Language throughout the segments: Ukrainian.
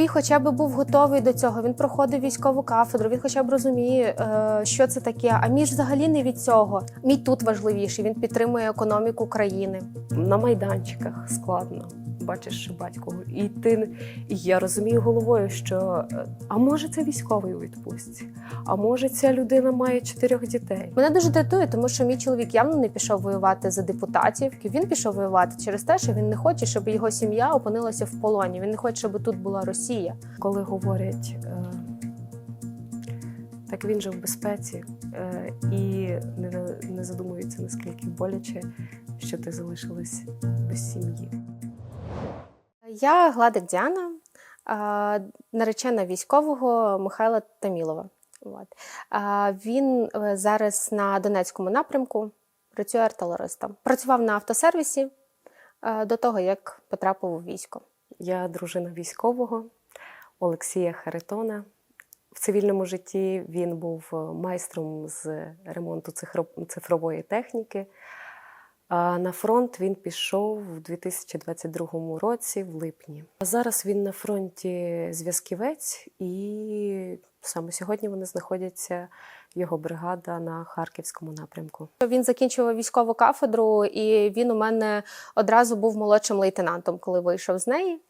твій хоча б був готовий до цього. Він проходив військову кафедру, він хоча б розуміє, е, що це таке. А мій ж взагалі не від цього. Мій тут важливіший. Він підтримує економіку країни. на майданчиках складно. Бачиш батько, і ти і я розумію головою, що е, а може це військовий у відпустці, а може ця людина має чотирьох дітей. Мене дуже дратує, тому що мій чоловік явно не пішов воювати за депутатів. Він пішов воювати через те, що він не хоче, щоб його сім'я опинилася в полоні. Він не хоче, щоб тут була Росія. Коли говорять, е, так він же в безпеці, е, і не, задумуються, наскільки боляче, що ти залишилась без сім'ї. Я Гладик Діана, наречена військового Михайла Тамілова. Він е, зараз на Донецькому напрямку працює артилеристом. Працював на автосервісі до того, як потрапив у військо. Я дружина військового Олексія Харитона. В цивільному житті він був е, майстром з ремонту цифро- цифрової техніки. На фронт він пішов у 2022 році, в липні. А зараз він на фронті зв'язківець, і саме сьогодні вони знаходяться його бригада на харківському напрямку. Він закінчував військову кафедру, і він у мене одразу був молодшим лейтенантом, коли вийшов з неї.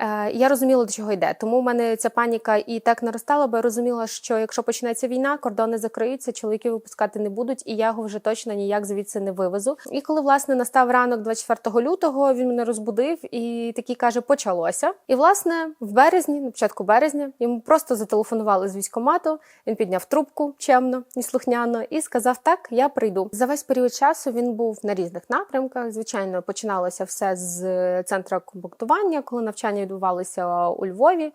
Е, Я розуміла, до чого йде. Тому в мене ця паніка і так наростала, бо я розуміла, що якщо почнеться війна, кордони закриються, чоловіків випускати не будуть, і я його вже точно ніяк звідси не вивезу. І коли власне настав ранок 24 лютого, він мене розбудив і такий каже: почалося. І власне в березні, на початку березня, йому просто зателефонували з військкомату. Він підняв трубку чемно і слухняно і сказав: Так, я прийду. За весь період часу він був на різних напрямках. Звичайно, починалося все з центру комплектування, коли навчання відбувалися у Львові.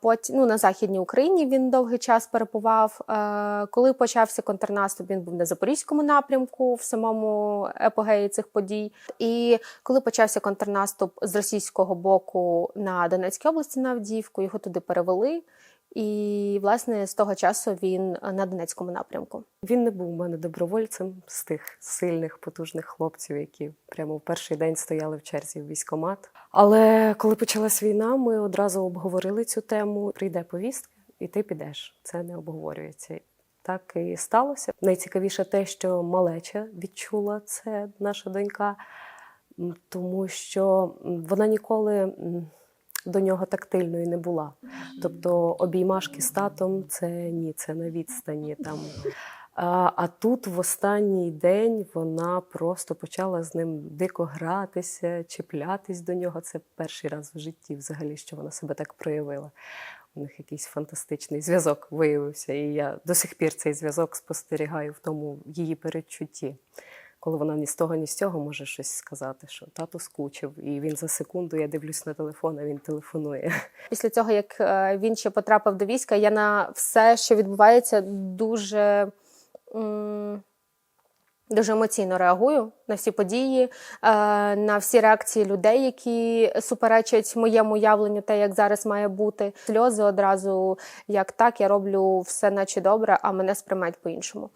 Потім ну, на західній Україні він довгий час перебував. Е, Коли почався контрнаступ, він був на запорізькому напрямку в самому епогеї цих подій. І коли почався контрнаступ з російського боку на Донецькій області на Авдіївку, його туди перевели. І власне з того часу він на Донецькому напрямку. Він не був у мене добровольцем з тих сильних, потужних хлопців, які прямо в перший день стояли в черзі в військкомат. Але коли почалась війна, ми одразу обговорили цю тему. Прийде повістка, і ти підеш. Це не обговорюється. Так і сталося. Найцікавіше те, що малеча відчула це наша донька, тому що вона ніколи до нього тактильною не була. Тобто обіймашки з татом це ні, це на відстані там. А, а тут в останній день вона просто почала з ним дико гратися, чіплятись до нього. Це перший раз в житті, взагалі, що вона себе так проявила. У них якийсь фантастичний зв'язок виявився, і я до сих пір цей зв'язок спостерігаю в тому її передчутті. Коли вона ні з того, ні з цього може щось сказати, що тато скучив, і він за секунду, я дивлюсь на телефон, а він телефонує. Після цього, як е, він ще потрапив до війська, я на все, що відбувається, дуже, дуже емоційно реагую на всі події, е, на всі реакції людей, які суперечать моєму уявленню, те, як зараз має бути. Сльози одразу, як так, я роблю все наче добре, а мене сприймають по-іншому.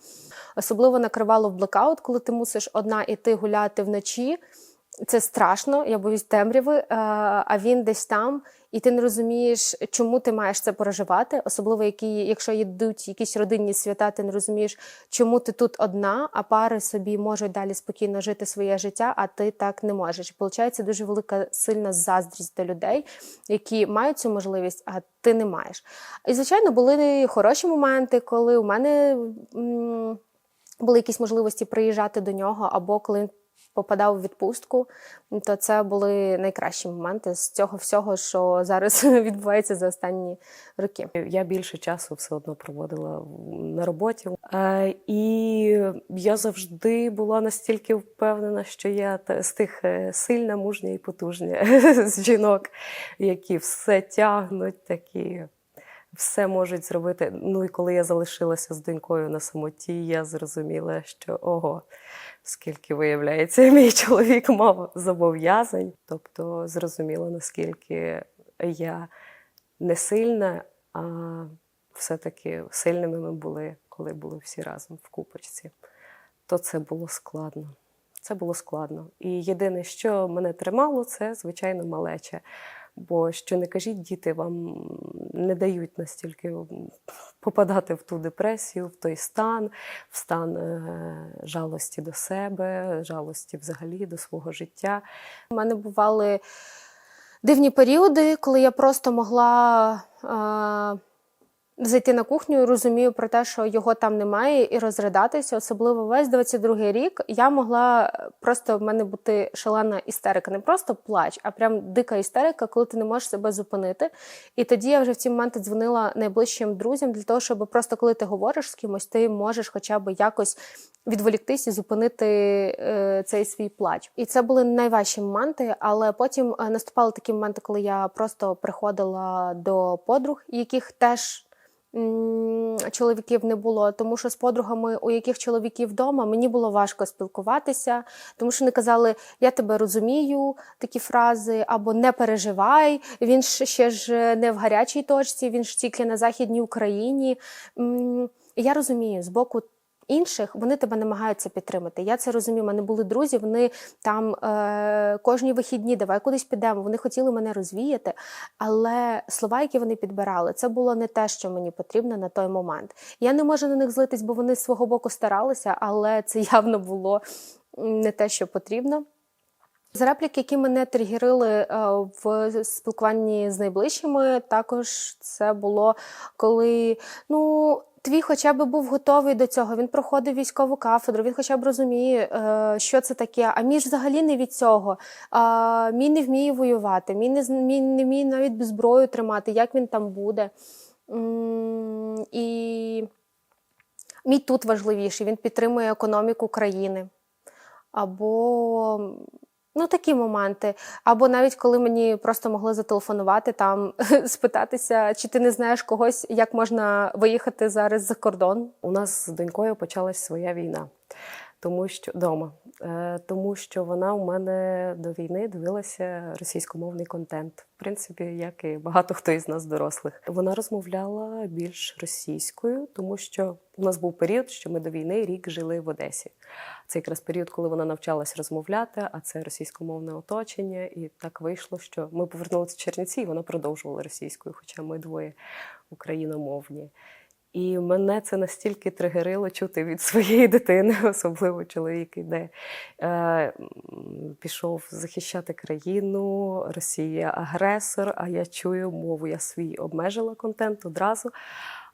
Особливо накривало в блекаут, коли ти мусиш одна іти гуляти вночі. Це страшно, я боюсь темряви, е, а він десь там, і ти не розумієш, чому ти маєш це переживати. Особливо, які, якщо йдуть якісь родинні свята, ти не розумієш, чому ти тут одна, а пари собі можуть далі спокійно жити своє життя, а ти так не можеш. Получається дуже велика сильна заздрість до людей, які мають цю можливість, а ти не маєш. І звичайно, були хороші моменти, коли у мене. м, були якісь можливості приїжджати до нього, або коли він попадав у відпустку, то це були найкращі моменти з цього всього, що зараз відбувається за останні роки. Я більше часу все одно проводила на роботі. Е, І я завжди була настільки впевнена, що я з тих е, сильна, мужня і потужня з жінок, які все тягнуть, такі. Все можуть зробити. Ну і коли я залишилася з донькою на самоті, я зрозуміла, що ого, скільки виявляється, мій чоловік мав зобов'язань. Тобто зрозуміла, наскільки я не сильна, а все-таки сильними ми були, коли були всі разом в купочці. То це було складно. Це було складно. І єдине, що мене тримало, це, звичайно, малеча. Бо що не кажіть, діти вам не дають настільки попадати в ту депресію, в той стан, в стан е, жалості до себе, жалості взагалі до свого життя. У мене бували дивні періоди, коли я просто могла е, зайти на кухню і розумію про те, що його там немає, і розридатися. Особливо весь 22-й рік я могла е, просто в мене бути шалена істерика, не просто плач, а прям дика істерика, коли ти не можеш себе зупинити. І тоді я вже в ці моменти дзвонила найближчим друзям для того, щоб просто коли ти говориш з кимось, ти можеш хоча б якось відволіктись і зупинити е, цей свій плач. І це були найважчі моменти, але потім е, наступали такі моменти, коли я просто приходила до подруг, яких теж. Чоловіків не було, тому що з подругами, у яких чоловіків вдома, мені було важко спілкуватися, тому що вони казали: Я тебе розумію, такі фрази, або не переживай, він ж ще ж не в гарячій точці, він ж тільки на Західній Україні. Я розумію, з боку інших вони тебе намагаються підтримати. Я це розумію. У мене були друзі, вони там е, кожні вихідні, давай кудись підемо. Вони хотіли мене розвіяти, але слова, які вони підбирали, це було не те, що мені потрібно на той момент. Я не можу на них злитись, бо вони з свого боку старалися, але це явно було не те, що потрібно. З реплік, які мене тригерили е, в спілкуванні з найближчими, також це було коли ну. Твій хоча б був готовий до цього. Він проходив військову кафедру, він хоча б розуміє, е, що це таке. А мій ж взагалі не від цього. Мій не вміє воювати, мій не, мій не вміє навіть зброю тримати, як він там буде. І мій тут важливіший, він підтримує економіку країни. Або ну, такі моменти. Або навіть коли мені просто могли зателефонувати там, спитатися, чи ти не знаєш когось, як можна виїхати зараз за кордон. У нас з донькою почалась своя війна, тому що дома, Е, тому що вона у мене до війни дивилася російськомовний контент. В принципі, як і багато хто із нас дорослих. Вона розмовляла більш російською, тому що у нас був період, що ми до війни рік жили в Одесі. Це якраз період, коли вона навчалась розмовляти, а це російськомовне оточення. І так вийшло, що ми повернулися в Чернівці, і вона продовжувала російською, хоча ми двоє україномовні. І мене це настільки тригерило чути від своєї дитини, особливо чоловік іде. Е, пішов захищати країну, Росія агресор, а я чую мову, я свій обмежила контент одразу.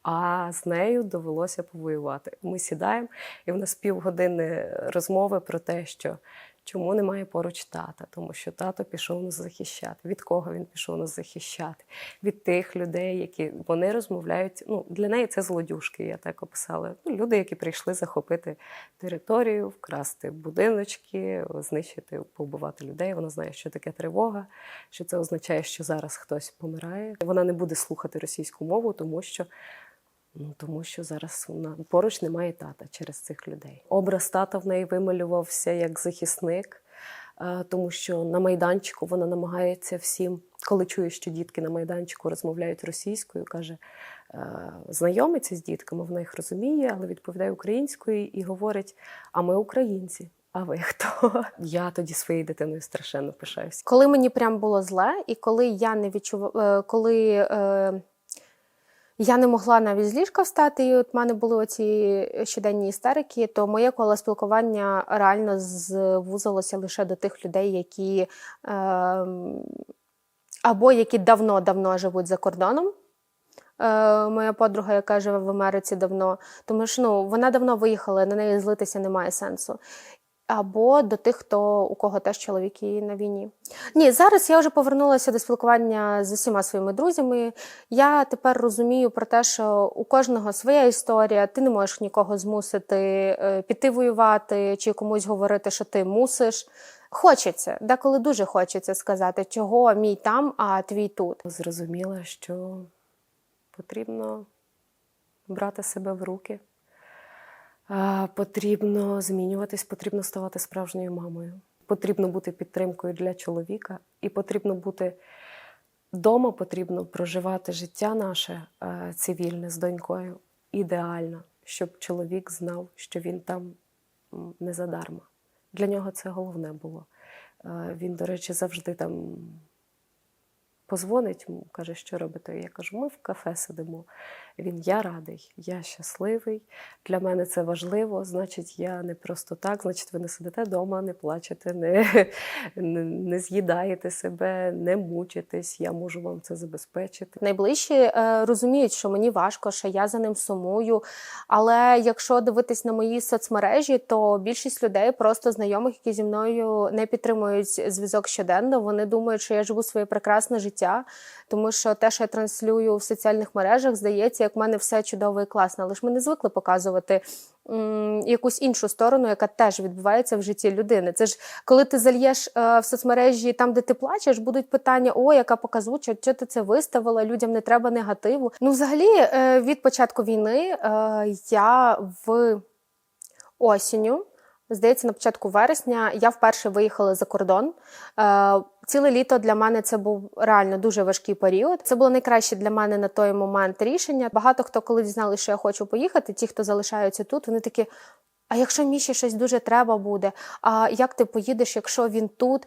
А з нею довелося повоювати. Ми сідаємо, і в нас півгодини розмови про те, що чому немає поруч тата, тому що тато пішов нас захищати. Від кого він пішов нас захищати? Від тих людей, які вони розмовляють. Ну для неї це злодюжки, я так описала. Ну, люди, які прийшли захопити територію, вкрасти будиночки, знищити, повбивати людей. Вона знає, що таке тривога, що це означає, що зараз хтось помирає. Вона не буде слухати російську мову, тому що. Тому що зараз вона поруч немає тата через цих людей. Образ тата в неї вималювався як захисник, е, тому що на майданчику вона намагається всім, коли чує, що дітки на майданчику розмовляють російською, каже, е, знайомиться з дітками, вона їх розуміє, але відповідає українською і говорить: а ми українці. А ви хто? Я тоді своєю дитиною страшенно пишаюся. Коли мені прям було зле, і коли я не відчувала, коли е, я не могла навіть з ліжка встати, і от в мене були оці щоденні істерики, то моє коло спілкування реально звузилося лише до тих людей, які е, або які давно-давно живуть за кордоном. Е, моя подруга, яка живе в Америці давно, тому що ну, вона давно виїхала, на неї злитися немає сенсу. Або до тих, хто у кого теж чоловіки на війні. Ні, зараз я вже повернулася до спілкування з усіма своїми друзями. Я тепер розумію про те, що у кожного своя історія, ти не можеш нікого змусити е, піти воювати чи комусь говорити, що ти мусиш. Хочеться, деколи дуже хочеться сказати, чого мій там, а твій тут. Зрозуміла, що потрібно брати себе в руки. Потрібно змінюватись, потрібно ставати справжньою мамою. Потрібно бути підтримкою для чоловіка, і потрібно бути вдома, потрібно проживати життя наше е, цивільне з донькою ідеально, щоб чоловік знав, що він там не задарма. Для нього це головне було. Е, Він, до речі, завжди там позвонить, каже, що робите? Я кажу, ми в кафе сидимо. Він я радий, я щасливий. Для мене це важливо. Значить, я не просто так. Значить, ви не сидите вдома, не плачете, не, не, з'їдаєте себе, не мучитесь. Я можу вам це забезпечити. Найближчі е, розуміють, що мені важко, що я за ним сумую. Але якщо дивитись на мої соцмережі, то більшість людей, просто знайомих, які зі мною не підтримують зв'язок щоденно, вони думають, що я живу своє прекрасне життя, тому що те, що я транслюю в соціальних мережах, здається, як в мене все чудово і класно. Але ж ми не звикли показувати м, якусь іншу сторону, яка теж відбувається в житті людини. Це ж коли ти зальєш е, в соцмережі там, де ти плачеш, будуть питання: о, яка показуча, що ти це виставила? Людям не треба негативу. Ну, взагалі, е, від початку війни е, я в осінню. Здається, на початку вересня я вперше виїхала за кордон. Е, ціле літо для мене це був реально дуже важкий період. Це було найкраще для мене на той момент рішення. Багато хто, коли дізнали, що я хочу поїхати, ті, хто залишаються тут, вони такі. А якщо Міші щось дуже треба буде? А як ти поїдеш, якщо він тут?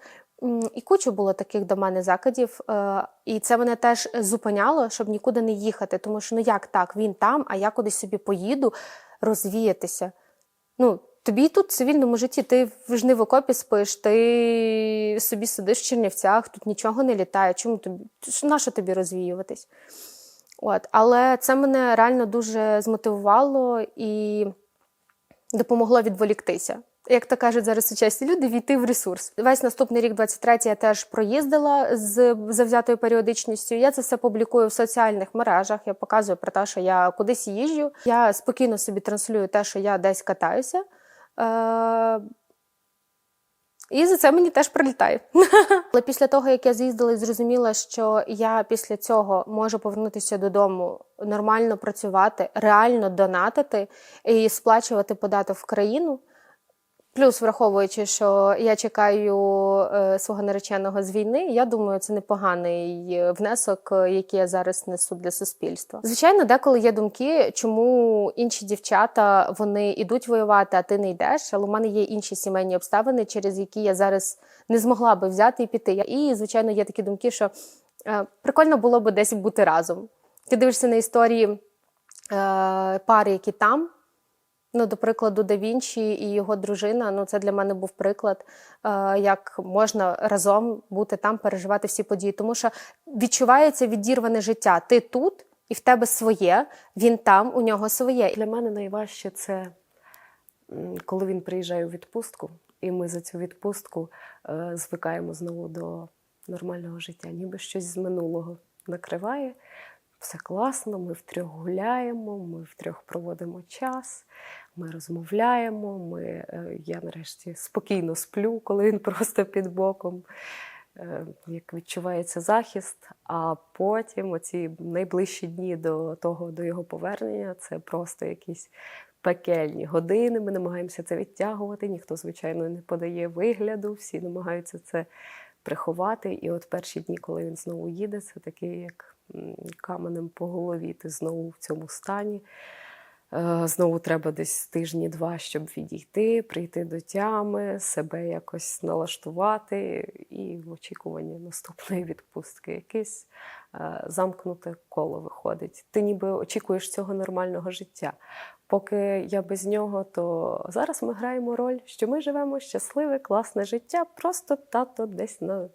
І кучу було таких до мене закидів, е, і це мене теж зупиняло, щоб нікуди не їхати. Тому що ну як так, він там, а я кудись собі поїду розвіятися. Ну, тобі тут в цивільному житті, ти ж не в окопі спиш, ти собі сидиш в Чернівцях, тут нічого не літає. Чому тобі? Що- На що тобі розвіюватись? От. Але це мене реально дуже змотивувало і допомогло відволіктися. Як то кажуть зараз сучасні люди, війти в ресурс. Весь наступний рік, 23-й, я теж проїздила з завзятою періодичністю. Я це все публікую в соціальних мережах. Я показую про те, що я кудись їжджу. Я спокійно собі транслюю те, що я десь катаюся. Е- і за це мені теж прилітає. Але після того, як я з'їздила і зрозуміла, що я після цього можу повернутися додому, нормально працювати, реально донатити і сплачувати податок в країну. Плюс, враховуючи, що я чекаю е, свого нареченого з війни, я думаю, це непоганий е, внесок, е, який я зараз несу для суспільства. Звичайно, деколи є думки, чому інші дівчата вони йдуть воювати, а ти не йдеш. Але у мене є інші сімейні обставини, через які я зараз не змогла би взяти і піти. І звичайно, є такі думки, що прикольно було би десь бути разом. Ти дивишся на історії пари, які там. Ну, до прикладу, Да Вінчі і його дружина. Ну, це для мене був приклад, е, як можна разом бути там, переживати всі події. Тому що відчувається відірване життя. Ти тут, і в тебе своє, він там, у нього своє. Для мене найважче це коли він приїжджає у відпустку, і ми за цю відпустку е, звикаємо знову до нормального життя, ніби щось з минулого накриває. Все класно, ми втрьох гуляємо, ми втрьох проводимо час, ми розмовляємо. Ми, е, я нарешті спокійно сплю, коли він просто під боком. Е, Як відчувається захист, а потім оці найближчі дні до того, до його повернення, це просто якісь пекельні години. Ми намагаємося це відтягувати. Ніхто, звичайно, не подає вигляду, всі намагаються це приховати. І от перші дні, коли він знову їде, це такий як каменем по голові. Ти знову в цьому стані. Е, Знову треба десь тижні-два, щоб відійти, прийти до тями, себе якось налаштувати і в очікуванні наступної відпустки. Якесь е, замкнуте коло виходить. Ти ніби очікуєш цього нормального життя. Поки я без нього, то зараз ми граємо роль, що ми живемо щасливе, класне життя, просто тато десь на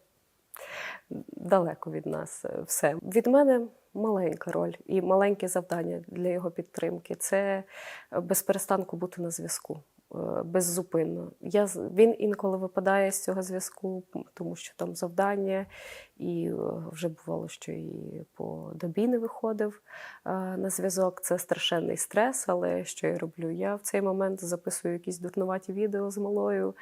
далеко від нас е, все. Від мене маленька роль і маленьке завдання для його підтримки це безперестанку бути на зв'язку. Е, Беззупинно. Я, він інколи випадає з цього зв'язку, тому що там завдання, і е, вже бувало, що і по добі не виходив е, на зв'язок. Це страшенний стрес, але що я роблю? Я в цей момент записую якісь дурнуваті відео з малою,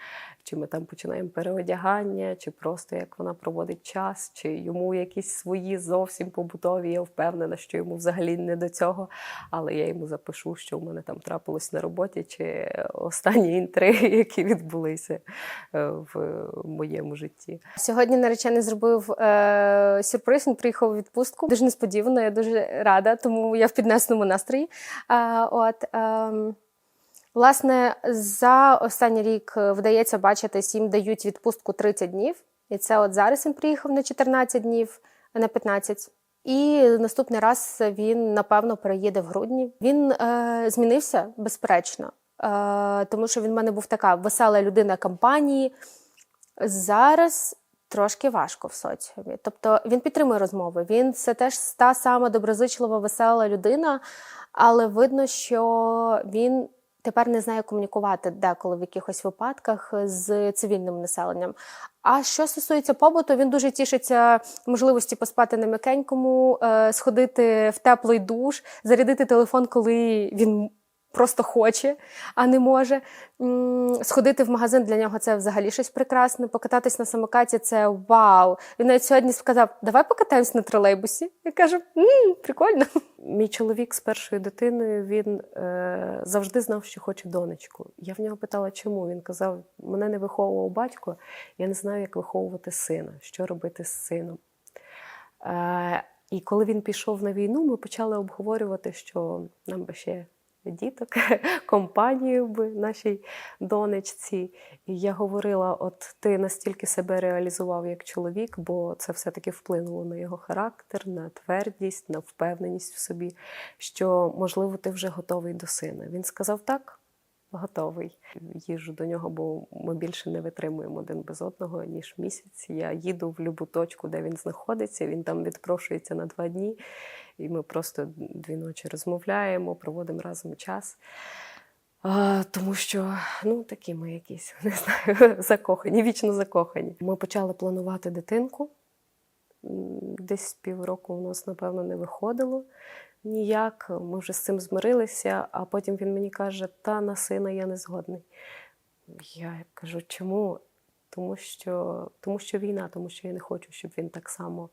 чи ми там починаємо переодягання, чи просто як вона проводить час, чи йому якісь свої зовсім побутові. Я впевнена, що йому взагалі не до цього. Але я йому запишу, що в мене там трапилось на роботі, чи останні інтриги, які відбулися е, в моєму житті. Сьогодні наречений зробив е, сюрприз. Він приїхав у відпустку. Дуже несподівано, я дуже рада, тому я в піднесеному настрої. Е, от, е, власне, за останній рік е, вдається бачитись, їм дають відпустку 30 днів. І це от зараз він приїхав на 14 днів. на 15. І наступний раз він напевно переїде в грудні. Він е, змінився безперечно, е, тому що він в мене був така весела людина компанії. Зараз трошки важко в соціумі. Тобто він підтримує розмови. Він це теж та сама доброзичлива, весела людина, але видно, що він тепер не знає комунікувати деколи в якихось випадках з цивільним населенням. А що стосується побуту, він дуже тішиться можливості поспати на м'якенькому, е, сходити в теплий душ, зарядити телефон, коли він просто хоче, а не може. Сходити в магазин для нього це взагалі щось прекрасне. Покататись на самокаті це вау. Він навіть сьогодні сказав: давай покатаємось на тролейбусі. Я кажу, «М, прикольно. Мій чоловік з першою дитиною він е, завжди знав, що хоче донечку. Я в нього питала, чому. Він казав: мене не виховував батько, я не знаю, як виховувати сина, що робити з сином. Е, і коли він пішов на війну, ми почали обговорювати, що нам би ще діток, компанію би нашій донечці. І я говорила: от ти настільки себе реалізував як чоловік, бо це все-таки вплинуло на його характер, на твердість, на впевненість в собі, що, можливо, ти вже готовий до сина. Він сказав так. Готовий. Їжу до нього, бо ми більше не витримуємо один без одного, ніж місяць. Я їду в будь-яку точку, де він знаходиться. Він там відпрошується на два дні, і ми просто дві ночі розмовляємо, проводимо разом час. А, тому що ну такі ми якісь не знаю, закохані, вічно закохані. Ми почали планувати дитинку. Десь півроку у нас, напевно, не виходило ніяк. Ми вже з цим змирилися, а потім він мені каже: та на сина я не згодний. Я кажу, чому? Тому що, тому що війна, тому що я не хочу, щоб він так само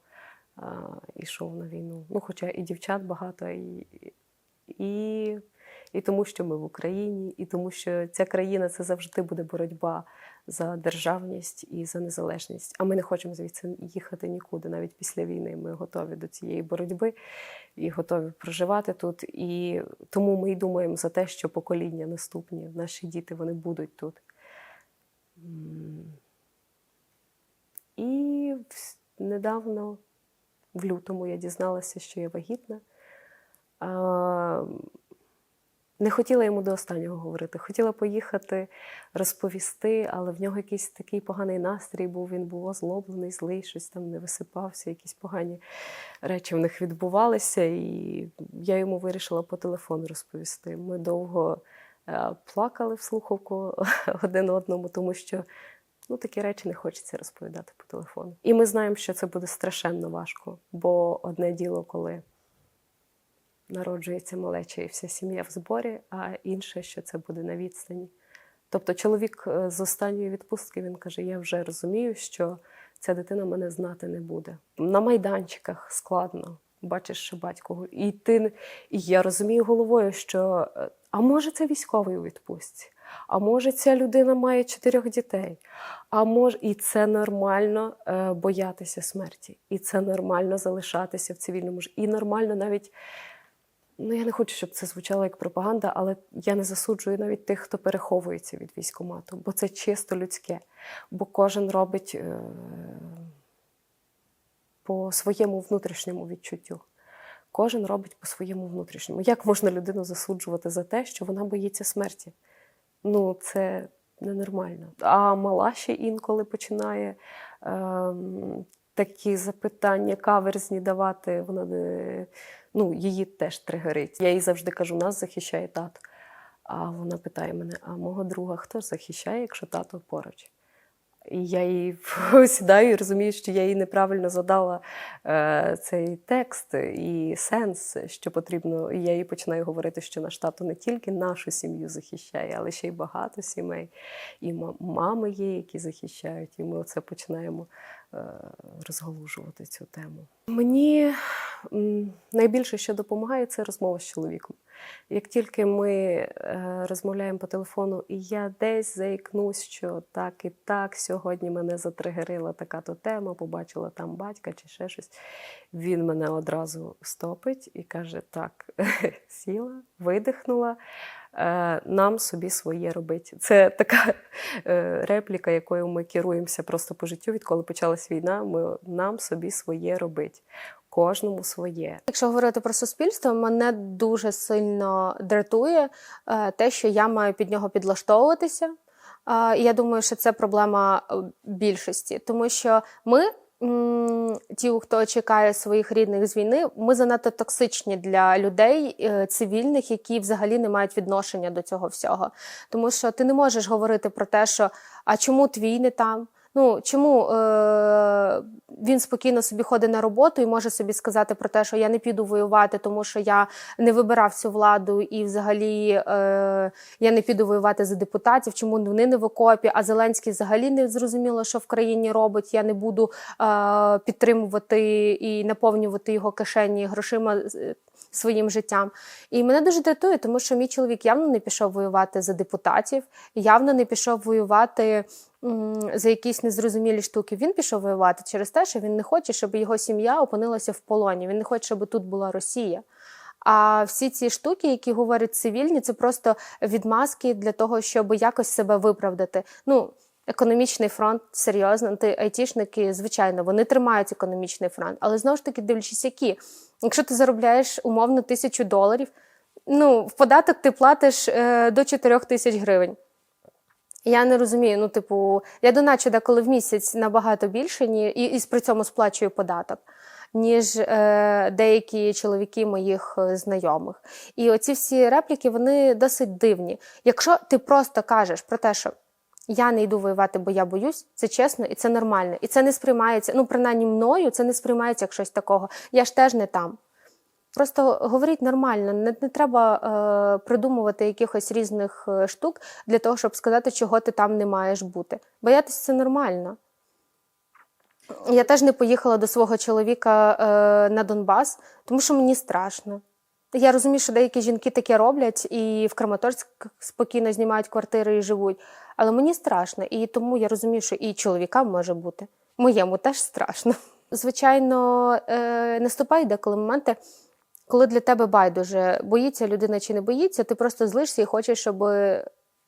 йшов на війну. Ну, хоча і дівчат багато, і, і, і тому, що ми в Україні, і тому, що ця країна це завжди буде боротьба за державність і за незалежність. А ми не хочемо звідси їхати нікуди, навіть після війни. Ми готові до цієї боротьби і готові проживати тут. І тому ми й думаємо за те, що покоління наступні, наші діти, вони будуть тут. І недавно, в лютому, я дізналася, що я вагітна. Не хотіла йому до останнього говорити. Хотіла поїхати, розповісти, але в нього якийсь такий поганий настрій був. Він був озлоблений, злий, щось там не висипався, якісь погані речі в них відбувалися. І я йому вирішила по телефону розповісти. Ми довго е, плакали в слухавку один одному, тому що ну, такі речі не хочеться розповідати по телефону. І ми знаємо, що це буде страшенно важко, бо одне діло, коли народжується малеча і вся сім'я в зборі, а інше, що це буде на відстані. Тобто, чоловік е, з останньої відпустки він каже: Я вже розумію, що ця дитина мене знати не буде. На майданчиках складно. Бачиш, що батько, і ти і я розумію головою, що е, а може це військовий у відпустці, а може ця людина має чотирьох дітей, а може, і це нормально е, боятися смерті, і це нормально залишатися в цивільному ж, і нормально навіть Ну, я не хочу, щоб це звучало як пропаганда, але я не засуджую навіть тих, хто переховується від військкомату, бо це чисто людське. Бо кожен робить е- по своєму внутрішньому відчуттю. Кожен робить по своєму внутрішньому. Як можна людину засуджувати за те, що вона боїться смерті? Ну, це ненормально. А мала ще інколи починає е, такі запитання каверзні давати. Вона не, ну, її теж тригерить. Я їй завжди кажу, нас захищає тато. А вона питає мене: а мого друга хто захищає, якщо тато поруч? Я їй сідаю і розумію, що я їй неправильно задала е, цей текст і сенс, що потрібно. І я їй починаю говорити, що наш тато не тільки нашу сім'ю захищає, але ще й багато сімей. І ма- мами є, які захищають. І ми оце починаємо е, розголужувати цю тему. Мені найбільше, що допомагає, це розмова з чоловіком. Як тільки ми е, розмовляємо по телефону, і я десь заікнусь, що так і так, сьогодні мене затригерила така то тема, побачила там батька чи ще щось. Він мене одразу стопить і каже: так, сіла, видихнула. е, Нам собі своє робити. Це така е, репліка, якою ми керуємося просто по життю. Відколи почалась війна, ми нам собі своє робити. Кожному своє. Якщо говорити про суспільство, мене дуже сильно дратує е, те, що я маю під нього підлаштовуватися. Е, я думаю, що це проблема е, більшості, тому що ми, ті, хто чекає своїх рідних з війни, ми занадто токсичні для людей цивільних, які взагалі не мають відношення до цього всього. Тому що ти не можеш говорити про те, що а чому твій не там? Ну чому е, він спокійно собі ходить на роботу і може собі сказати про те, що я не піду воювати, тому що я не вибирав цю владу, і взагалі е, я не піду воювати за депутатів, чому вони не в окопі, а Зеленський взагалі не зрозуміло, що в країні робить. Я не буду е, підтримувати і наповнювати його кишені грошима е, своїм життям. І мене дуже дратує, тому що мій чоловік явно не пішов воювати за депутатів, явно не пішов воювати за якісь незрозумілі штуки. Він пішов воювати через те, що він не хоче, щоб його сім'я опинилася в полоні. Він не хоче, щоб тут була Росія. А всі ці штуки, які говорять цивільні, це просто відмазки для того, щоб якось себе виправдати. Ну, економічний фронт серйозно. Ти айтішники, звичайно, вони тримають економічний фронт, але знову ж таки дивлячись, які. Якщо ти заробляєш умовно тисячу доларів, ну в податок ти платиш е, до 4 тисяч гривень. Я не розумію. Ну, типу, я доначу деколи в місяць набагато більше, ні, і, і при цьому сплачую податок, ніж е, деякі чоловіки моїх е, знайомих. І оці всі репліки вони досить дивні. Якщо ти просто кажеш про те, що я не йду воювати, бо я боюсь, це чесно і це нормально. І це не сприймається, ну, принаймні мною, це не сприймається як щось такого. Я ж теж не там. Просто говоріть нормально, не, не треба е, придумувати якихось різних е, штук для того, щоб сказати, чого ти там не маєш бути. Боятися це нормально. Я теж не поїхала до свого чоловіка е, на Донбас, тому що мені страшно. Я розумію, що деякі жінки таке роблять і в Краматорськ спокійно знімають квартири і живуть. Але мені страшно, і тому я розумію, що і чоловікам може бути. Моєму теж страшно. Звичайно, е, наступають деколи моменти, коли для тебе байдуже, боїться людина чи не боїться, ти просто злишся і хочеш, щоб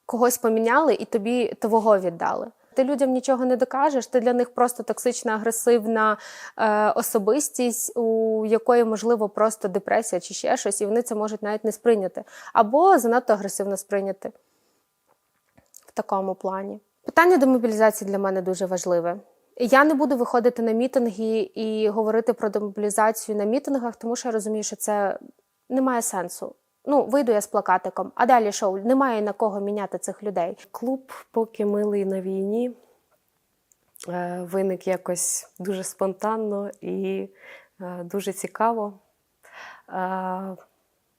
когось поміняли і тобі твого віддали. Ти людям нічого не докажеш, ти для них просто токсична, агресивна е, особистість, у якої, можливо, просто депресія чи ще щось, і вони це можуть навіть не сприйняти. Або занадто агресивно сприйняти в такому плані. Питання демобілізації для мене дуже важливе. Я не буду виходити на мітинги і говорити про демобілізацію на мітингах, тому що я розумію, що це не має сенсу. Ну, вийду я з плакатиком, а далі шоу немає на кого міняти цих людей. Клуб, поки милий на війні, е, виник якось дуже спонтанно і е, дуже цікаво.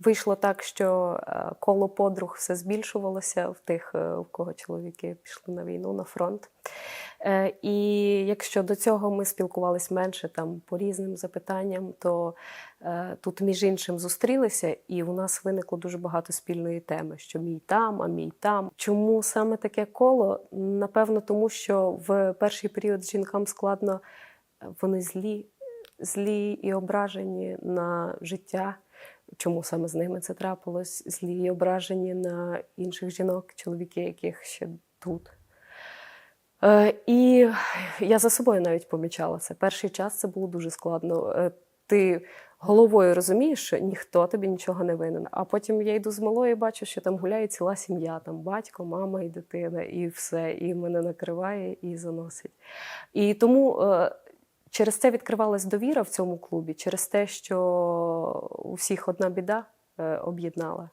Е, Вийшло так, що е, коло подруг все збільшувалося в тих, е, у кого чоловіки пішли на війну на фронт. Е, І якщо до цього ми спілкувалися менше там по різним запитанням, то е, тут між іншим зустрілися, і у нас виникло дуже багато спільної теми, що мій там, а мій там. Чому саме таке коло? Напевно, тому що в перший період жінкам складно, е, вони злі, злі і ображені на життя. Чому саме з ними це трапилось? Злі і ображені на інших жінок, чоловіки, яких ще тут. Е, і я за собою навіть помічала це. Перший час це було дуже складно. Е, ти головою розумієш, що ніхто тобі нічого не винен. А потім я йду з малою і бачу, що там гуляє ціла сім'я, там батько, мама і дитина, і все. І мене накриває і заносить. І тому е, через це відкривалась довіра в цьому клубі, через те, що у всіх одна біда е, об'єднала.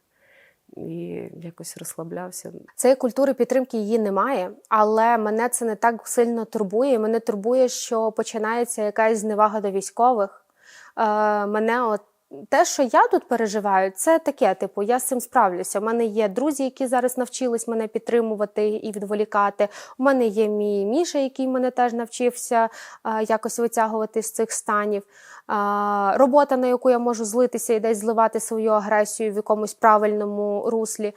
І якось розслаблявся. Цієї культури підтримки її немає, але мене це не так сильно турбує. Мене турбує, що починається якась зневага до військових. Е, мене от те, що я тут переживаю, це таке, типу, я з цим справлюся. У мене є друзі, які зараз навчились мене підтримувати і відволікати. У мене є мій Міша, який мене теж навчився а, якось витягувати з цих станів. А, робота, на яку я можу злитися і десь зливати свою агресію в якомусь правильному руслі.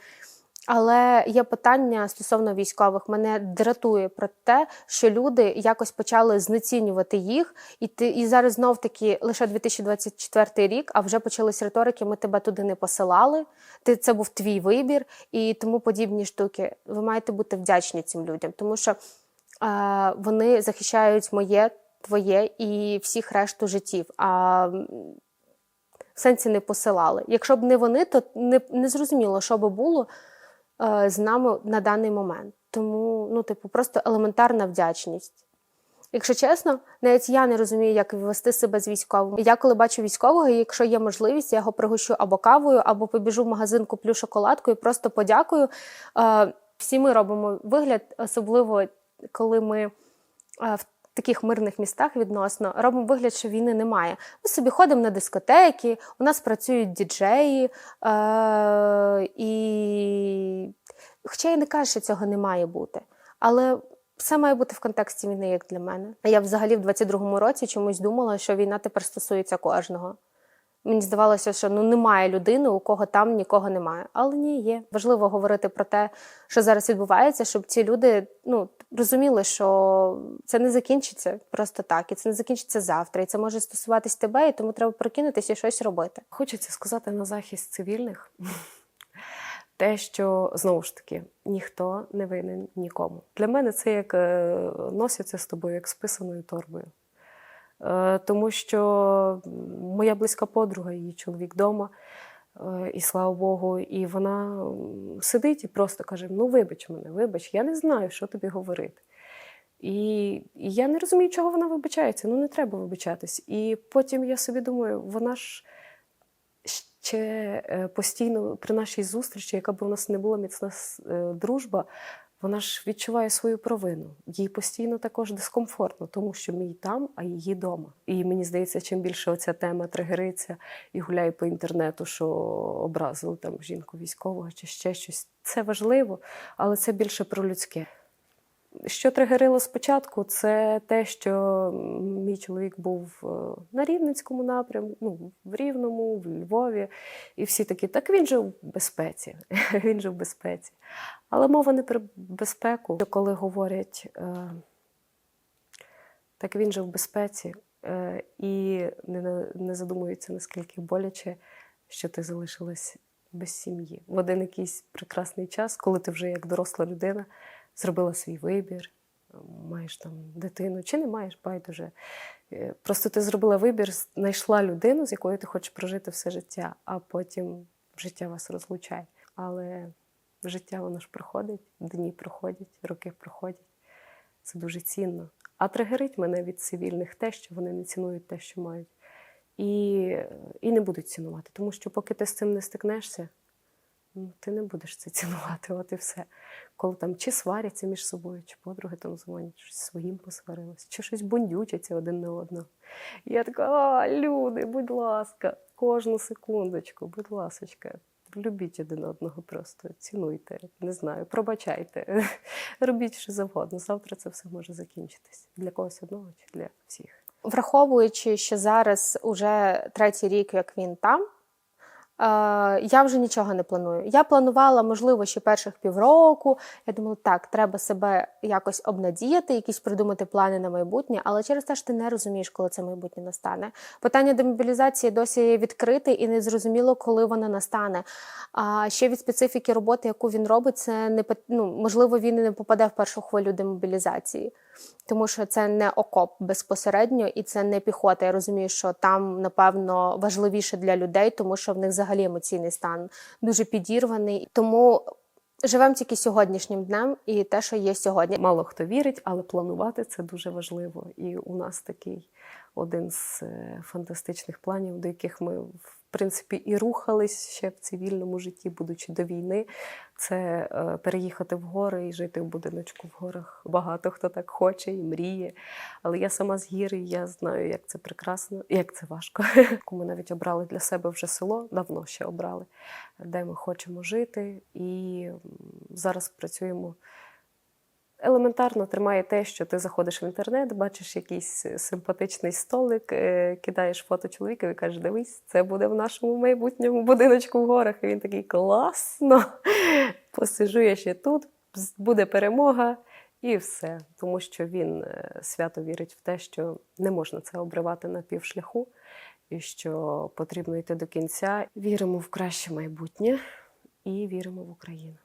Але є питання стосовно військових. Мене дратує про те, що люди якось почали знецінювати їх, і ти і зараз знов таки лише 2024 рік, а вже почались риторики. Ми тебе туди не посилали. Ти це був твій вибір і тому подібні штуки. Ви маєте бути вдячні цим людям, тому що е, вони захищають моє, твоє і всіх решту життів. А в сенсі не посилали. Якщо б не вони, то не, не зрозуміло, що би було з нами на даний момент. Тому, ну, типу, просто елементарна вдячність. Якщо чесно, навіть я не розумію, як вести себе з військовим. Я коли бачу військового, і якщо є можливість, я його пригощу або кавою, або побіжу в магазин, куплю шоколадку і просто подякую. Е, Всі ми робимо вигляд, особливо коли ми е, в таких мирних містах відносно робимо вигляд, що війни немає. Ми собі ходимо на дискотеки, у нас працюють діджеї, е- і хоча я не кажу, що цього не має бути. Але все має бути в контексті війни, як для мене. Я взагалі в 22-му році чомусь думала, що війна тепер стосується кожного. Мені здавалося, що ну немає людини, у кого там нікого немає. Але ні, є. Важливо говорити про те, що зараз відбувається, щоб ці люди ну, розуміли, що це не закінчиться просто так, і це не закінчиться завтра. І це може стосуватись тебе, і тому треба прокинутися і щось робити. Хочеться сказати на захист цивільних те, що знову ж таки ніхто не винен нікому. Для мене це як е, носяться з тобою, як з писаною торбою. Е, Тому що моя близька подруга, її чоловік вдома, е, і слава Богу, і вона сидить і просто каже: Ну, вибач мене, вибач, я не знаю, що тобі говорити. І, і я не розумію, чого вона вибачається. Ну, не треба вибачатись. І потім я собі думаю, вона ж ще е, постійно при нашій зустрічі, яка б у нас не була міцна дружба, вона ж відчуває свою провину. Їй постійно також дискомфортно, тому що мій там, а її дома. І мені здається, чим більше оця тема тригериться і гуляє по інтернету, що образили там жінку військового чи ще щось. Це важливо, але це більше про людське. Що тригерило спочатку, це те, що мій чоловік був е, на Рівненському напрямку, ну, в Рівному, в Львові, і всі такі, так він же в безпеці. він же в безпеці. Але мова не про безпеку. Коли говорять, е, так він же в безпеці, е, і не, задумуються, наскільки боляче, що ти залишилась без сім'ї. В один якийсь прекрасний час, коли ти вже як доросла людина зробила свій вибір, маєш там дитину, чи не маєш байдуже. Е, Просто ти зробила вибір, знайшла людину, з якою ти хочеш прожити все життя, а потім життя вас розлучає. Але життя воно ж проходить, дні проходять, роки проходять. Це дуже цінно. А тригерить мене від цивільних те, що вони не цінують те, що мають. І, і не будуть цінувати. Тому що поки ти з цим не стикнешся, ну, ти не будеш це цінувати, от і все. Коли там чи сваряться між собою, чи подруги там дзвонять, щось своїм посварились, чи щось бундючаться один на одного. І я така, а, люди, будь ласка, кожну секундочку, будь ласочка, любіть один одного просто, цінуйте, не знаю, пробачайте, робіть що завгодно. Завтра це все може закінчитись. Для когось одного чи для всіх. Враховуючи, що зараз уже третій рік, як він там, я вже нічого не планую. Я планувала, можливо, ще перших півроку. Я думала, так, треба себе якось обнадіяти, якісь придумати плани на майбутнє, але через те, що ти не розумієш, коли це майбутнє настане. Питання демобілізації досі відкрите і не зрозуміло, коли воно настане. А ще від специфіки роботи, яку він робить, це не ну, можливо, він і не попаде в першу хвилю демобілізації тому що це не окоп безпосередньо і це не піхота. Я розумію, що там напевно важливіше для людей, тому що в них взагалі емоційний стан дуже підірваний. Тому живемо тільки сьогоднішнім днем і те, що є сьогодні. Мало хто вірить, але планувати це дуже важливо. І у нас такий один з е, фантастичних планів, до яких ми в принципі і рухались ще в цивільному житті, будучи до війни. Це е, переїхати в гори і жити в будиночку в горах. Багато хто так хоче і мріє. Але я сама з гір, і я знаю, як це прекрасно, як це важко. Ми навіть обрали для себе вже село, давно ще обрали, де ми хочемо жити. І зараз працюємо. Елементарно тримає те, що ти заходиш в інтернет, бачиш якийсь симпатичний столик, е, кидаєш фото чоловіка і кажеш, дивись, це буде в нашому майбутньому будиночку в горах. І він такий класно. Посижу я ще тут, буде перемога, і все. Тому що він е, свято вірить в те, що не можна це обривати на півшляху, і що потрібно йти до кінця. Віримо в краще майбутнє і віримо в Україну.